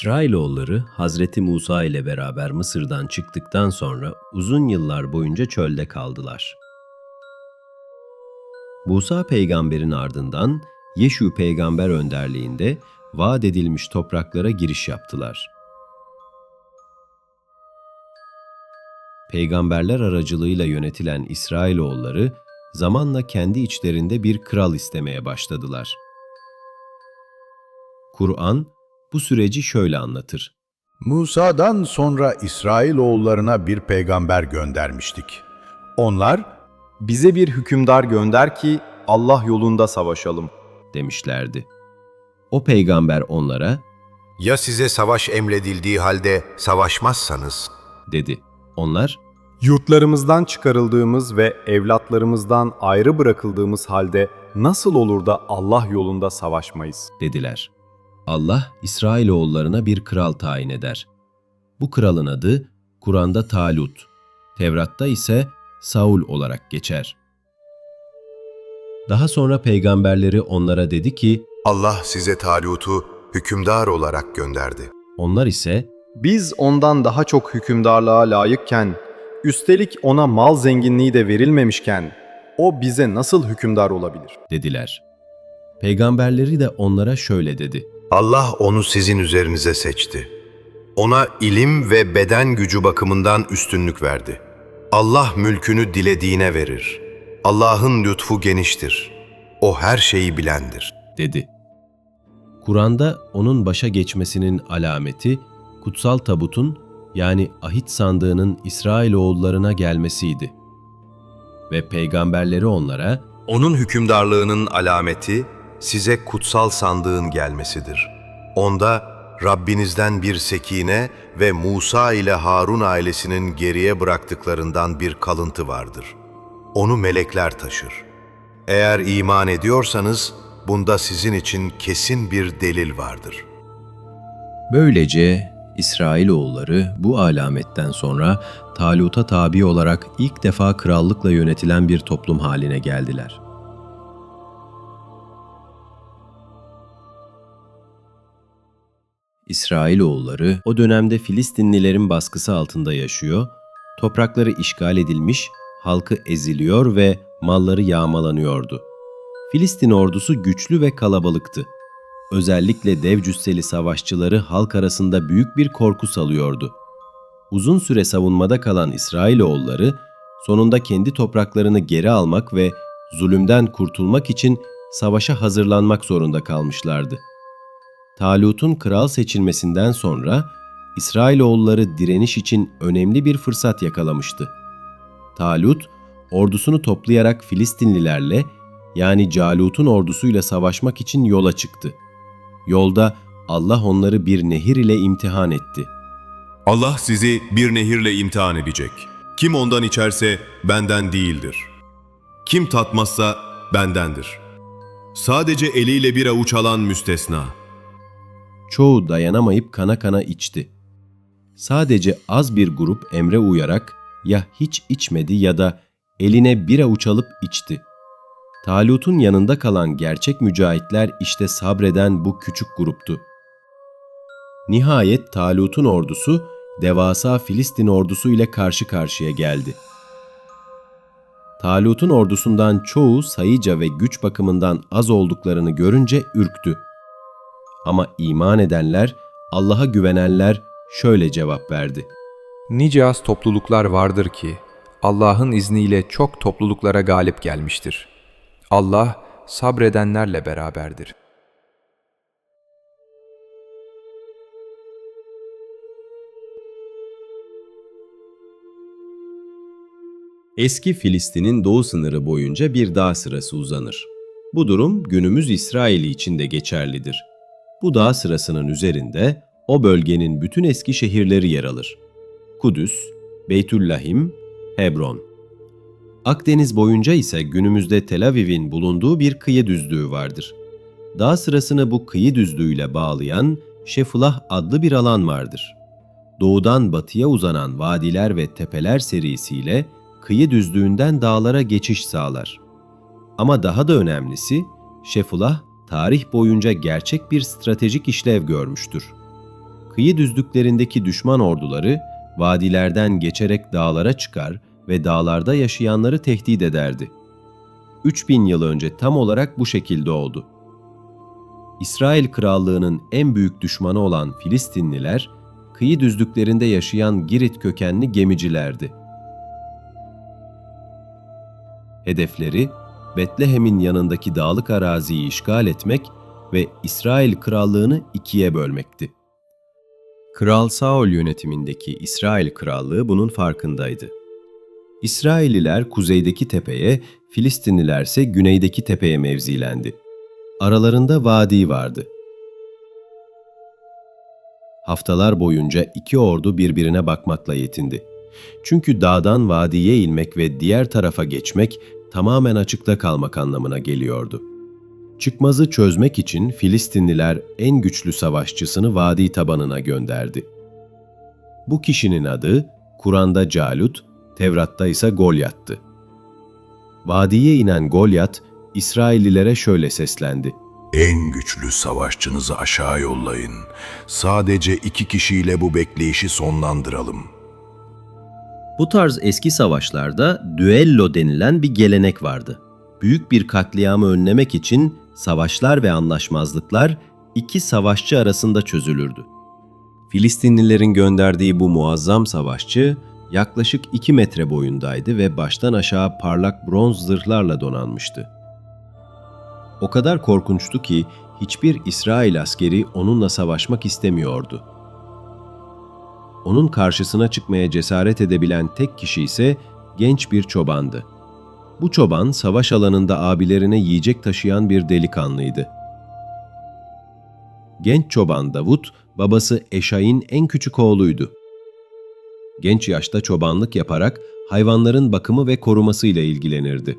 İsrailoğulları Hazreti Musa ile beraber Mısır'dan çıktıktan sonra uzun yıllar boyunca çölde kaldılar. Musa peygamberin ardından Yeşu peygamber önderliğinde vaat edilmiş topraklara giriş yaptılar. Peygamberler aracılığıyla yönetilen İsrailoğulları zamanla kendi içlerinde bir kral istemeye başladılar. Kur'an bu süreci şöyle anlatır. Musa'dan sonra İsrailoğullarına bir peygamber göndermiştik. Onlar, Bize bir hükümdar gönder ki Allah yolunda savaşalım. demişlerdi. O peygamber onlara Ya size savaş emredildiği halde savaşmazsanız? dedi. Onlar Yurtlarımızdan çıkarıldığımız ve evlatlarımızdan ayrı bırakıldığımız halde nasıl olur da Allah yolunda savaşmayız? dediler. Allah İsrailoğullarına bir kral tayin eder. Bu kralın adı Kur'an'da Talut, Tevrat'ta ise Saul olarak geçer. Daha sonra peygamberleri onlara dedi ki, Allah size Talut'u hükümdar olarak gönderdi. onlar ise Biz ondan daha çok hükümdarlığa layıkken, üstelik ona mal zenginliği de verilmemişken, o bize nasıl hükümdar olabilir? dediler. Peygamberleri de onlara şöyle dedi. Allah onu sizin üzerinize seçti. Ona ilim ve beden gücü bakımından üstünlük verdi. Allah mülkünü dilediğine verir. Allah'ın lütfu geniştir. O her şeyi bilendir. dedi. Kur'an'da onun başa geçmesinin alameti kutsal tabutun yani ahit sandığının İsrailoğullarına gelmesiydi. Ve peygamberleri onlara Onun hükümdarlığının alameti size kutsal sandığın gelmesidir. Onda Rabbinizden bir sekine ve Musa ile Harun ailesinin geriye bıraktıklarından bir kalıntı vardır. Onu melekler taşır. Eğer iman ediyorsanız bunda sizin için kesin bir delil vardır. Böylece İsrailoğulları bu alametten sonra Talut'a tabi olarak ilk defa krallıkla yönetilen bir toplum haline geldiler. İsrailoğulları o dönemde Filistinlilerin baskısı altında yaşıyor, toprakları işgal edilmiş, halkı eziliyor ve malları yağmalanıyordu. Filistin ordusu güçlü ve kalabalıktı. Özellikle dev cüsseli savaşçıları halk arasında büyük bir korku salıyordu. Uzun süre savunmada kalan İsrailoğulları sonunda kendi topraklarını geri almak ve zulümden kurtulmak için savaşa hazırlanmak zorunda kalmışlardı. Talut'un kral seçilmesinden sonra İsrailoğulları direniş için önemli bir fırsat yakalamıştı. Talut, ordusunu toplayarak Filistinlilerle yani Calut'un ordusuyla savaşmak için yola çıktı. Yolda Allah onları bir nehir ile imtihan etti. Allah sizi bir nehirle imtihan edecek. Kim ondan içerse benden değildir. Kim tatmazsa bendendir. Sadece eliyle bir avuç alan müstesna. Çoğu dayanamayıp kana kana içti. Sadece az bir grup emre uyarak ya hiç içmedi ya da eline bir avuç alıp içti. Talut'un yanında kalan gerçek mücahitler işte sabreden bu küçük gruptu. Nihayet Talut'un ordusu devasa Filistin ordusu ile karşı karşıya geldi. Talut'un ordusundan çoğu sayıca ve güç bakımından az olduklarını görünce ürktü. Ama iman edenler, Allah'a güvenenler şöyle cevap verdi. Nice az topluluklar vardır ki Allah'ın izniyle çok topluluklara galip gelmiştir. Allah sabredenlerle beraberdir. Eski Filistin'in doğu sınırı boyunca bir dağ sırası uzanır. Bu durum günümüz İsrail'i için de geçerlidir. Bu dağ sırasının üzerinde o bölgenin bütün eski şehirleri yer alır. Kudüs, Beytüllahim, Hebron. Akdeniz boyunca ise günümüzde Tel Aviv'in bulunduğu bir kıyı düzlüğü vardır. Dağ sırasını bu kıyı düzlüğüyle bağlayan Şefulah adlı bir alan vardır. Doğudan batıya uzanan vadiler ve tepeler serisiyle kıyı düzlüğünden dağlara geçiş sağlar. Ama daha da önemlisi, Şefulah tarih boyunca gerçek bir stratejik işlev görmüştür. Kıyı düzlüklerindeki düşman orduları vadilerden geçerek dağlara çıkar ve dağlarda yaşayanları tehdit ederdi. 3000 yıl önce tam olarak bu şekilde oldu. İsrail krallığının en büyük düşmanı olan Filistinliler, kıyı düzlüklerinde yaşayan Girit kökenli gemicilerdi. Hedefleri, Betlehem'in yanındaki dağlık araziyi işgal etmek ve İsrail krallığını ikiye bölmekti. Kral Saul yönetimindeki İsrail krallığı bunun farkındaydı. İsrailliler kuzeydeki tepeye, Filistinliler ise güneydeki tepeye mevzilendi. Aralarında vadi vardı. Haftalar boyunca iki ordu birbirine bakmakla yetindi. Çünkü dağdan vadiye inmek ve diğer tarafa geçmek tamamen açıkta kalmak anlamına geliyordu. Çıkmazı çözmek için Filistinliler en güçlü savaşçısını vadi tabanına gönderdi. Bu kişinin adı Kur'an'da Calut, Tevrat'ta ise Golyat'tı. Vadiye inen Golyat, İsraillilere şöyle seslendi. En güçlü savaşçınızı aşağı yollayın. Sadece iki kişiyle bu bekleyişi sonlandıralım. Bu tarz eski savaşlarda düello denilen bir gelenek vardı. Büyük bir katliamı önlemek için savaşlar ve anlaşmazlıklar iki savaşçı arasında çözülürdü. Filistinlilerin gönderdiği bu muazzam savaşçı yaklaşık 2 metre boyundaydı ve baştan aşağı parlak bronz zırhlarla donanmıştı. O kadar korkunçtu ki hiçbir İsrail askeri onunla savaşmak istemiyordu. Onun karşısına çıkmaya cesaret edebilen tek kişi ise genç bir çobandı. Bu çoban savaş alanında abilerine yiyecek taşıyan bir delikanlıydı. Genç çoban Davut, babası Eşay'ın en küçük oğluydu. Genç yaşta çobanlık yaparak hayvanların bakımı ve korumasıyla ilgilenirdi.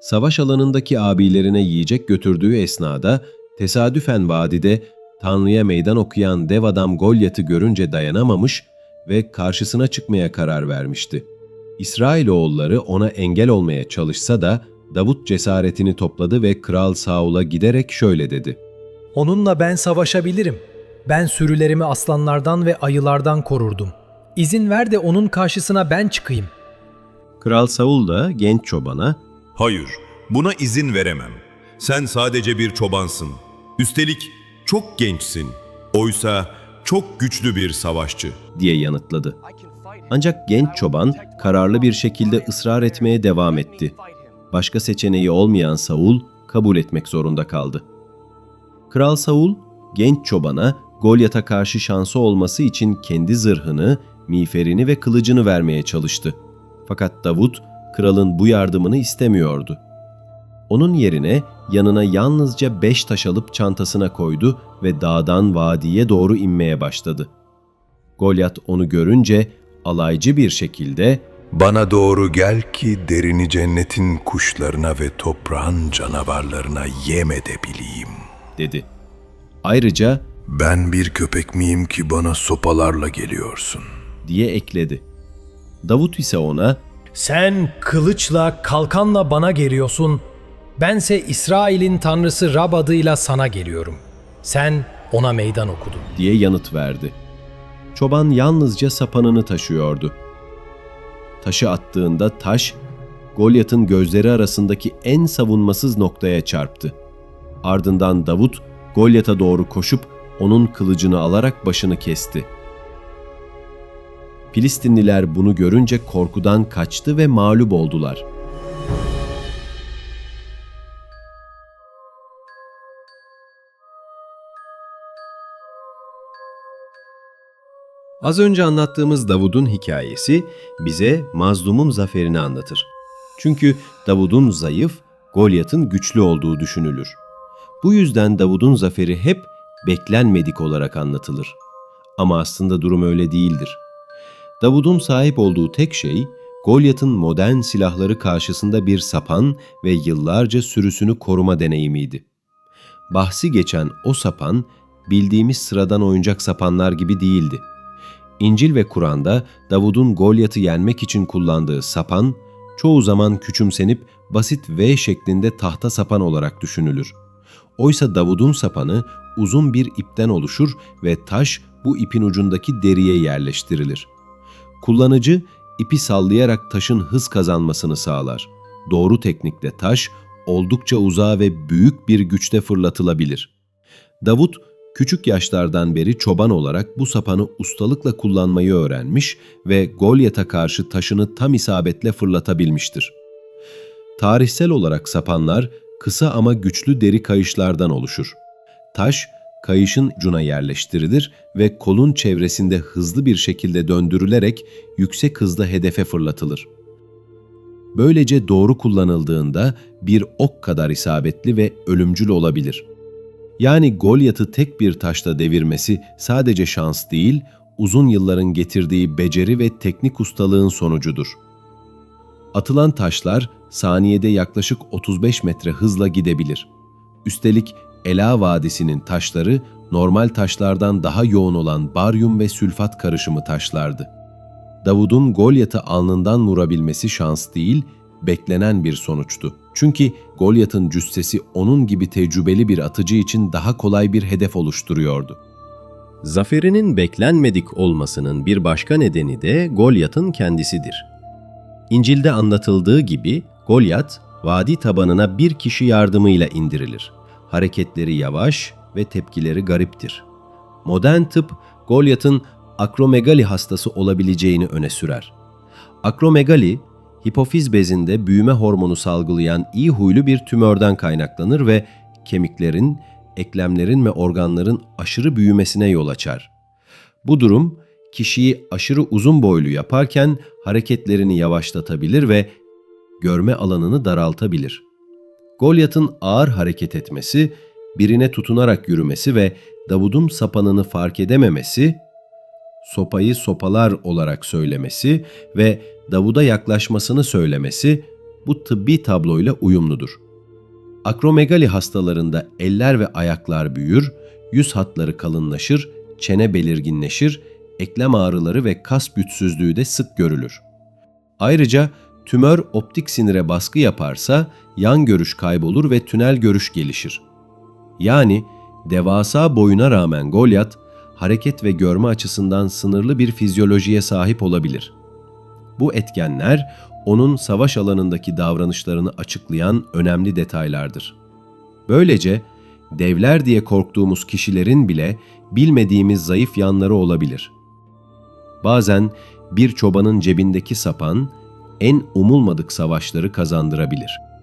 Savaş alanındaki abilerine yiyecek götürdüğü esnada tesadüfen vadide Tanrı'ya meydan okuyan dev adam Golyat'ı görünce dayanamamış ve karşısına çıkmaya karar vermişti. İsrailoğulları ona engel olmaya çalışsa da Davut cesaretini topladı ve Kral Saul'a giderek şöyle dedi. Onunla ben savaşabilirim. Ben sürülerimi aslanlardan ve ayılardan korurdum. İzin ver de onun karşısına ben çıkayım. Kral Saul da genç çobana Hayır, buna izin veremem. Sen sadece bir çobansın. Üstelik çok gençsin. Oysa çok güçlü bir savaşçı. diye yanıtladı. Ancak genç çoban kararlı bir şekilde ısrar etmeye devam etti. Başka seçeneği olmayan Saul kabul etmek zorunda kaldı. Kral Saul genç çobana Golyat'a karşı şansı olması için kendi zırhını, miğferini ve kılıcını vermeye çalıştı. Fakat Davut kralın bu yardımını istemiyordu. Onun yerine yanına yalnızca beş taş alıp çantasına koydu ve dağdan vadiye doğru inmeye başladı. Golyat onu görünce alaycı bir şekilde Bana doğru gel ki derini cennetin kuşlarına ve toprağın canavarlarına yem edebileyim. dedi. Ayrıca Ben bir köpek miyim ki bana sopalarla geliyorsun? diye ekledi. Davut ise ona Sen kılıçla, kalkanla bana geliyorsun. Bense İsrail'in tanrısı Rab adıyla sana geliyorum. Sen ona meydan okudun. diye yanıt verdi. Çoban yalnızca sapanını taşıyordu. Taşı attığında taş, Golyat'ın gözleri arasındaki en savunmasız noktaya çarptı. Ardından Davut, Golyat'a doğru koşup onun kılıcını alarak başını kesti. Filistinliler bunu görünce korkudan kaçtı ve mağlup oldular. Az önce anlattığımız Davud'un hikayesi bize mazlumun zaferini anlatır. Çünkü Davud'un zayıf, Golyat'ın güçlü olduğu düşünülür. Bu yüzden Davud'un zaferi hep beklenmedik olarak anlatılır. Ama aslında durum öyle değildir. Davud'un sahip olduğu tek şey, Golyat'ın modern silahları karşısında bir sapan ve yıllarca sürüsünü koruma deneyimiydi. Bahsi geçen o sapan, bildiğimiz sıradan oyuncak sapanlar gibi değildi. İncil ve Kur'an'da Davud'un Golyat'ı yenmek için kullandığı sapan, çoğu zaman küçümsenip basit V şeklinde tahta sapan olarak düşünülür. Oysa Davud'un sapanı uzun bir ipten oluşur ve taş bu ipin ucundaki deriye yerleştirilir. Kullanıcı ipi sallayarak taşın hız kazanmasını sağlar. Doğru teknikle taş oldukça uzağa ve büyük bir güçte fırlatılabilir. Davut küçük yaşlardan beri çoban olarak bu sapanı ustalıkla kullanmayı öğrenmiş ve Golyat'a karşı taşını tam isabetle fırlatabilmiştir. Tarihsel olarak sapanlar kısa ama güçlü deri kayışlardan oluşur. Taş, kayışın ucuna yerleştirilir ve kolun çevresinde hızlı bir şekilde döndürülerek yüksek hızda hedefe fırlatılır. Böylece doğru kullanıldığında bir ok kadar isabetli ve ölümcül olabilir. Yani Golyat'ı tek bir taşla devirmesi sadece şans değil, uzun yılların getirdiği beceri ve teknik ustalığın sonucudur. Atılan taşlar saniyede yaklaşık 35 metre hızla gidebilir. Üstelik Ela Vadisi'nin taşları normal taşlardan daha yoğun olan baryum ve sülfat karışımı taşlardı. Davud'un Golyat'ı alnından vurabilmesi şans değil, beklenen bir sonuçtu. Çünkü Golyat'ın cüssesi onun gibi tecrübeli bir atıcı için daha kolay bir hedef oluşturuyordu. Zaferinin beklenmedik olmasının bir başka nedeni de Golyat'ın kendisidir. İncil'de anlatıldığı gibi Golyat, vadi tabanına bir kişi yardımıyla indirilir. Hareketleri yavaş ve tepkileri gariptir. Modern tıp, Golyat'ın akromegali hastası olabileceğini öne sürer. Akromegali, hipofiz bezinde büyüme hormonu salgılayan iyi huylu bir tümörden kaynaklanır ve kemiklerin, eklemlerin ve organların aşırı büyümesine yol açar. Bu durum kişiyi aşırı uzun boylu yaparken hareketlerini yavaşlatabilir ve görme alanını daraltabilir. Golyat'ın ağır hareket etmesi, birine tutunarak yürümesi ve Davud'un sapanını fark edememesi, sopayı sopalar olarak söylemesi ve Davud'a yaklaşmasını söylemesi bu tıbbi tabloyla uyumludur. Akromegali hastalarında eller ve ayaklar büyür, yüz hatları kalınlaşır, çene belirginleşir, eklem ağrıları ve kas güçsüzlüğü de sık görülür. Ayrıca tümör optik sinire baskı yaparsa yan görüş kaybolur ve tünel görüş gelişir. Yani devasa boyuna rağmen Golyat, hareket ve görme açısından sınırlı bir fizyolojiye sahip olabilir. Bu etkenler onun savaş alanındaki davranışlarını açıklayan önemli detaylardır. Böylece devler diye korktuğumuz kişilerin bile bilmediğimiz zayıf yanları olabilir. Bazen bir çobanın cebindeki sapan en umulmadık savaşları kazandırabilir.''